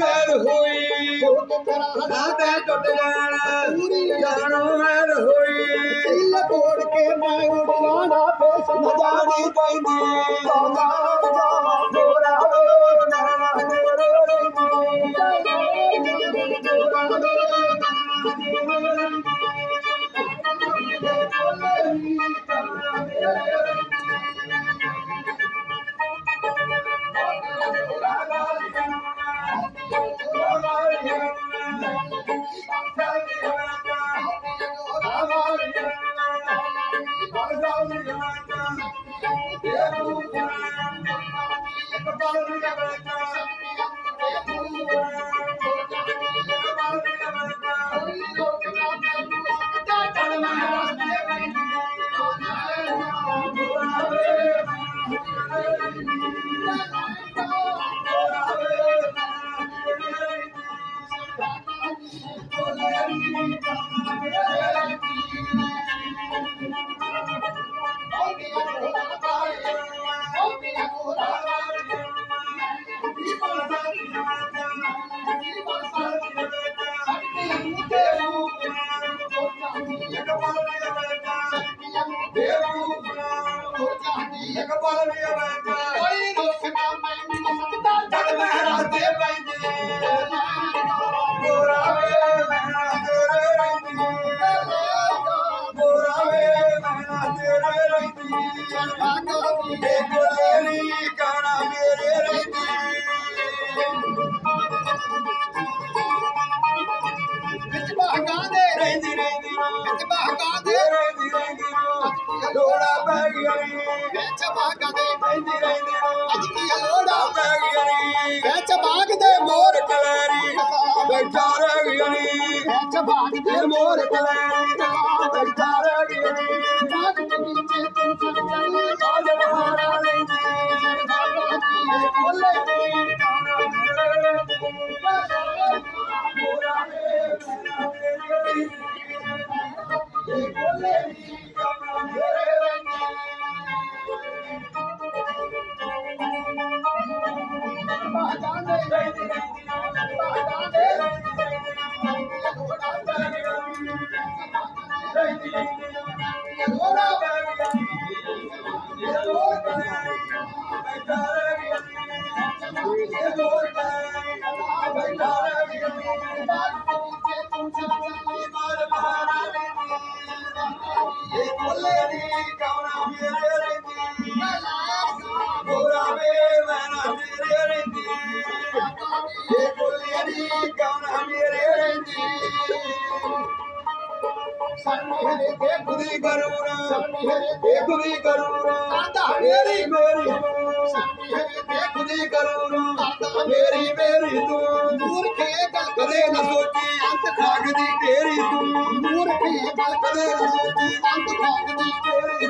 ਗੱਲ ਹੋਈ ਰਾਤਾਂ ਟੁੱਟ ਜਾਣਾ। ਜਾਣੋ ਮੈਂ ਹੋਈ ਦਿਲ ਤੋੜ ਕੇ ਮੈਂ ਉੱਡ ਬੇਸ ਨਾ ਪੈਂਦੀ। ਸੌਦਾ ਜਾ ਗੋਰਾ ਵੇ ਨਾ ਇੱਕ ਪਲ ਵੀ ਆਵਾਂਗਾ ਕੋਈ ਰੋਕ ਨਾ ਮੈਨੂੰ ਸਕਦਾ ਜਦ ਮੈਂ ਰਾਤੇ ਪੈਂਦੀ ਗੋਰਾ ਵੇ ਮੈਂ ਤੇਰੇ ਰਹਿੰਦੀ ਗੋਰਾ ਵੇ ਮੈਂ ਤੇਰੇ ਰਹਿੰਦੀ ਇਹ ਕੋਲੇਰੀ ਕਾਣਾ ਮੇਰੇ ਰਹਿੰਦੀ ਵਿੱਚ ਬਹਕਾਂ ਦੇ ਰਹਿੰਦੀ ਰਹਿੰਦੀ ਵਿੱਚ ਬਹਕਾਂ ਦੇ ਰਹਿੰਦੀ ਰਹਿੰਦੀ ਲੋੜਾ ਪੈ ਗਿਆ ਨੀ ਵਿੱਚ ਬਹਕਾਂ ਦੇ ਰਹਿੰਦੀ ਰਹਿੰਦੀ। ਅੱਜ ਕੀ ਲੋੜਾ ਪੈ ਨੀ ਵਿੱਚ ਬਾਗ ਦੇ ਮੋਰ ਕਲੈਰੀ। ਬੈਠਾ ਰਹਿ ਨੀ ਵਿੱਚ ਬਾਗ ਦੇ ਮੋਰ ਕਲੈਰੀ। ਬੈਠਾ ਰਹਿ ਨੀ ਬਾਗ ਦੇ ਵਿੱਚ ਤੂੰ ਸਭ ਜਾਣੇ ਆਜ ਬਹਾਰਾ ਲੈਂਦੀ ਇਹ ਕੋਲੇ ਬਹਕਾਂ ਦੇ ਰਹਿੰਦੀ ਰਹਿੰਦੀ ਬਹਕਾਂ ਦੇ ਰਹਿੰਦੀ ਰਹਿੰਦੀ ਲੋੜਾ ਸਰਮੇਰੇ ਮੇਰੀ ਮੇਰੀ ਸਰਮੇਰੇ ਦੇ ਖੁਦੀ ਮੇਰੀ ਮੇਰੀ ਤੂੰ ਦੂਰ ਕੇ ਗਲ ਕਦੇ ਨਾ ਸੋਚੀ ਅੰਤ ਖਾਗਦੀ ਤੇਰੀ ਤੂੰ ਦੂਰ ਕੇ ਗਲ ਕਦੇ ਨਾ ਸੋਚੀ। ਅੰਤ ਖਾਗਦੀ ਤੇਰੀ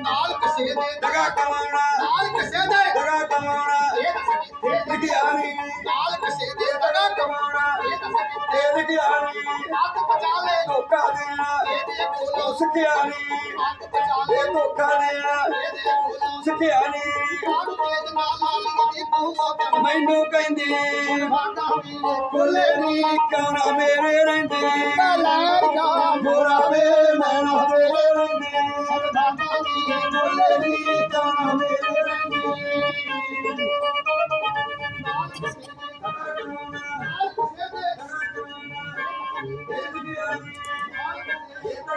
ਨਾਲ ਕਿਸੇ ਦੇ ਦਗਾ ਕਮਾਉਣਾ। ਨਾਲ ਕਿਸੇ ਦੇ ਦਗਾ ਕਮਾਉਣਾ। ਇਹ ਤਾਂ ਵਿਗਿਆਨੀ ਨਾਲ ਕਿਸੇ ਦੇ ਦਗਾ ਕਮਾਉਣਾ। ਤੇਰੇ ਗਿਆਨੀ ਅੱਗ ਬਚਾ ਲੈ। ਧੋਖਾ ਦੇਣਾ। ਇਹਦੇ ਕੋਲੋਂ ਸਿਖਿਆਨੀ ਅੱਗ ਬਚਾ ਲੈ। ਇਹ ਧੋਖਾ ਦੇਣਾ। ਇਹਦੇ ਕੋਲੋਂ ਸਿਖਿਆਨੀ ਕਾਹਨੂੰ ਤੇਜ ਨਾ ਲਾਲ ਲਗੀ ਤੂੰ ਮੋਕਮ ਮੈਨੂੰ ਕਹਿੰਦੀ ਕੋਲੇ ਨੀ ਕੌਣਾ ਮੇਰੇ ਰਹਿੰਦੇ। ਗਾ ਮੋਰਾ ਵੇ ਮੈਂ ਨਾ ਤੇਰੇ ਰਹਿੰਦੇ। ਭਾਗਾ ਵੀਰੇ ਕੋਲੇ ਨੀ ਕੌਣਾ ਮੇਰੇ ਰਹਿੰਦੇ।